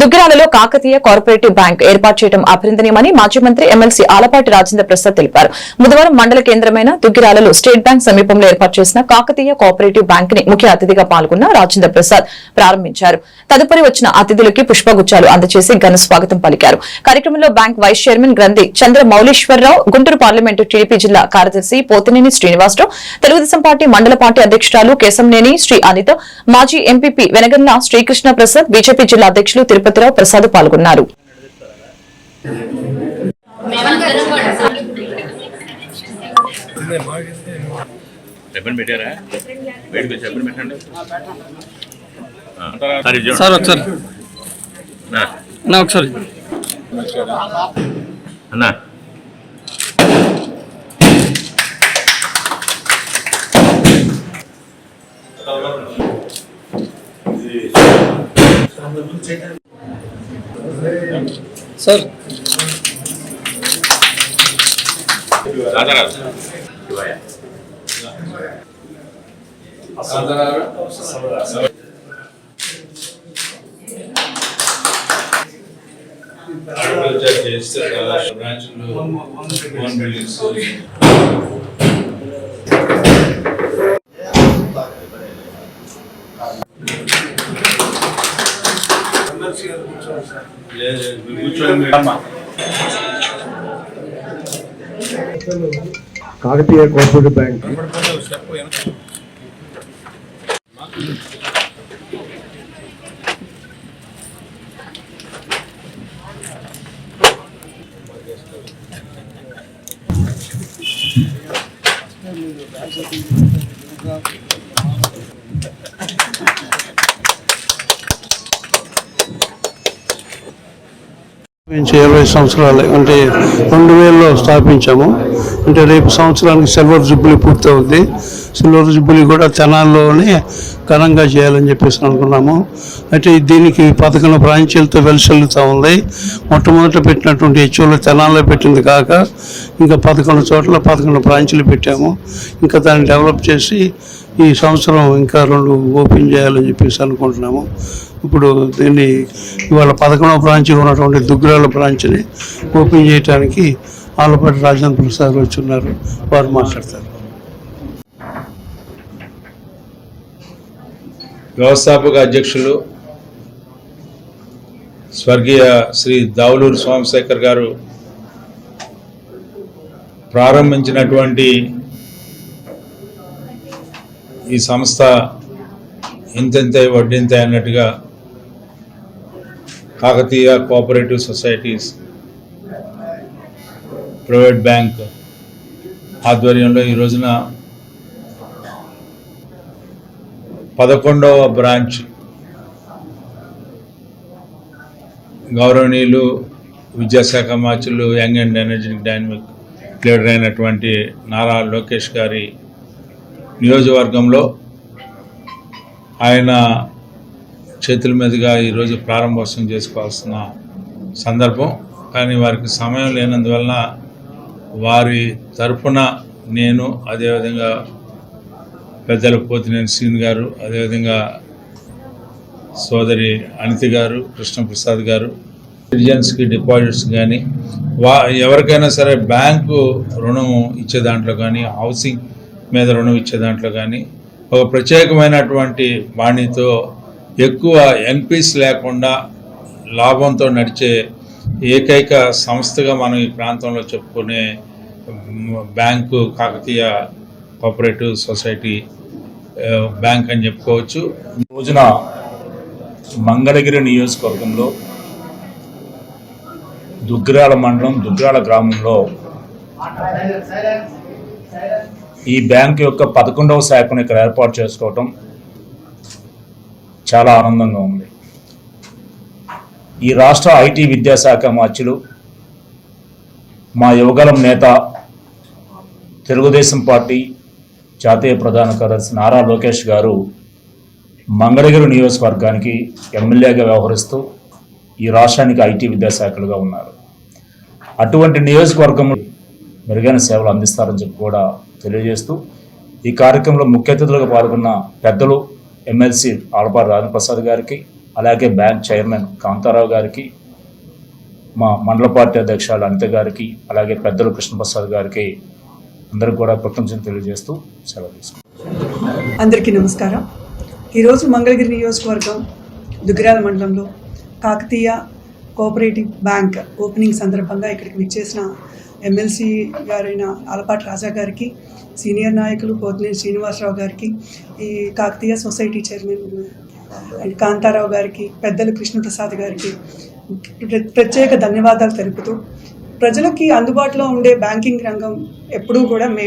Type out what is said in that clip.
దుగ్గిరాలలో Kakatiya cooperative bank ఏర్పాటు చేయడం అభినందనీయమని మాజీ మంత్రి ఎమ్మెల్సీ ఆలపాటి రాజేంద్ర ప్రసాద్ తెలిపారు. బుధవారం మండల కేంద్రమైన దుగ్గిరాలలో స్టేట్ బ్యాంక్ సమీపంలో ఏర్పాటు చేసిన కాకతీయ కోఆపరేటివ్ బ్యాంక్ని ముఖ్య అతిథిగా పాల్గొన్న రాజేంద్ర ప్రసాద్ ప్రారంభించారు. తదుపరి వచ్చిన అతిథులకి పుష్పగుచ్చాలు అందజేసి ఘన స్వాగతం పలికారు. కార్యక్రమంలో bank vice chairman Granthi Chandra Mouleeswararao Guntur parliament TDP జిల్లా కార్యదర్శి పోతినేని శ్రీనివాసరావు తెలుగుదేశం పార్టీ మండల పార్టీ అధ్యక్షురాలు కేశంనేని శ్రీ అనిత మాజీ ఎంపీపీ వెనగన్న శ్రీకృష్ణ ప్రసాద్ బీజేపీ జిల్లా అధ్యక్షులు తిరుపతిరావు ప్రసాద్ పాల్గొన్నారు. సరే ఒకసారి. అన్నా. శివయ్య. అగ్రికల్చర్ చేస్తే బ్రాంచ్లు own buildings Kakatiya cooperative bank. నుంచి ఇరవై సంవత్సరాలు అంటే రెండు వేలలో స్థాపించాము. అంటే రేపు సంవత్సరానికి సిల్వర్ జుబ్లీ పూర్తవుద్ది. సిల్వర్ జుబ్లీ కూడా తెనాల్లోనే ఘనంగా చేయాలని చెప్పేసి అనుకున్నాము. అయితే దీనికి పదకొండు బ్రాంచీలతో వెలిసెల్లుతూ ఉంది. మొట్టమొదట పెట్టినటువంటి హెచ్ఓలో తెనాల్లో పెట్టింది కాక ఇంకా పదకొండు చోట్ల పదకొండు బ్రాంచీలు పెట్టాము. ఇంకా దాన్ని డెవలప్ చేసి ఈ సంవత్సరం ఇంకా రెండు ఓపెన్ చేయాలని చెప్పేసి అనుకుంటున్నాము. ఇప్పుడు దీన్ని ఇవాళ పదకొండవ బ్రాంచ్గా ఉన్నటువంటి దుగ్గురాల బ్రాంచ్ని ఓపెన్ చేయడానికి ఆలపాటి రాజేంద్ర ప్రసాద్ వచ్చి ఉన్నారు. వారు మాట్లాడతారు. వ్యవస్థాపక అధ్యక్షులు స్వర్గీయ శ్రీ దావులూరు సోమశేఖర్ గారు ప్రారంభించినటువంటి ఈ సంస్థ ఇంతెంతే వడ్డింతే అన్నట్టుగా Kakatiya cooperative societies private bank ఆధ్వర్యంలో ఈ రోజున పదకొండవ బ్రాంచ్ గౌరవనీయులు విద్యాశాఖ మార్చులు young and energetic dynamic leader అయినటువంటి నారా లోకేష్ గారి నియోజకవర్గంలో ఆయన చేతుల మీదుగా ఈరోజు ప్రారంభోత్సవం చేసుకోవాల్సిన సందర్భం. కానీ వారికి సమయం లేనందువలన వారి తరఫున నేను అదేవిధంగా పెద్దల పోతినేని శ్రీని గారు అదేవిధంగా సోదరి అనిత గారు కృష్ణప్రసాద్ గారు సిటిజన్స్కి డిపాజిట్స్ కానీ వా ఎవరికైనా సరే బ్యాంకు రుణం ఇచ్చే దాంట్లో కానీ హౌసింగ్ మీద రుణం ఇచ్చే దాంట్లో కానీ ఒక ప్రత్యేకమైనటువంటి వాణితో ఎక్కువ ఎన్పీస్ లేకుండా లాభంతో నడిచే ఏకైక సంస్థగా మనం ఈ ప్రాంతంలో చెప్పుకునే bank Kakatiya cooperative society bank అని చెప్పుకోవచ్చు. రోజున మంగళగిరి నియోజకవర్గంలో దుగ్గిరాల మండలం దుగ్గిరాల గ్రామంలో ఈ బ్యాంక్ యొక్క పదకొండవ శాఖను ఇక్కడ ఏర్పాటు చేసుకోవటం చాలా ఆనందంగా ఉంది. ఈ రాష్ట్ర ఐటీ విద్యాశాఖ మార్చులు మా యువగలం నేత తెలుగుదేశం పార్టీ జాతీయ ప్రధాన కార్యదర్శి నారా లోకేష్ గారు మంగళగిరి నియోజకవర్గానికి ఎమ్మెల్యేగా వ్యవహరిస్తూ ఈ రాష్ట్రానికి ఐటీ విద్యాశాఖలుగా ఉన్నారు. అటువంటి నియోజకవర్గం మెరుగైన సేవలు అందిస్తారని చెప్పి కూడా తెలియజేస్తూ ఈ కార్యక్రమంలో ముఖ్య అతిథులుగా పాల్గొన్న పెద్దలు ఎమ్మెల్సీ ఆలపాటి రాజప్రసాద్ గారికి అలాగే బ్యాంక్ చైర్మన్ కాంతారావు గారికి మా మండల పార్టీ అధ్యక్షులు అనిత గారికి అలాగే పెద్దలు కృష్ణప్రసాద్ గారికి అందరికి కూడా కృతజ్ఞతలు తెలియజేస్తూ సెలవు తీసుకుంటాం అందరికీ నమస్కారం. ఈరోజు మంగళగిరి నియోజకవర్గం దుగ్గిరాల మండలంలో కాకతీయ కోఆపరేటివ్ బ్యాంక్ ఓపెనింగ్ సందర్భంగా ఇక్కడికి విచ్చేసిన ఎమ్మెల్సీ గారైన ఆలపాటి రాజా గారికి సీనియర్ నాయకులు పోతినేని శ్రీనివాసరావు గారికి ఈ Kakatiya society chairman and Kantharao గారికి పెద్దలు కృష్ణప్రసాద్ గారికి ప్ర- ప్రత్యేక ధన్యవాదాలు తెలుపుతూ ప్రజలకి అందుబాటులో ఉండే బ్యాంకింగ్ రంగం ఎప్పుడూ కూడా మే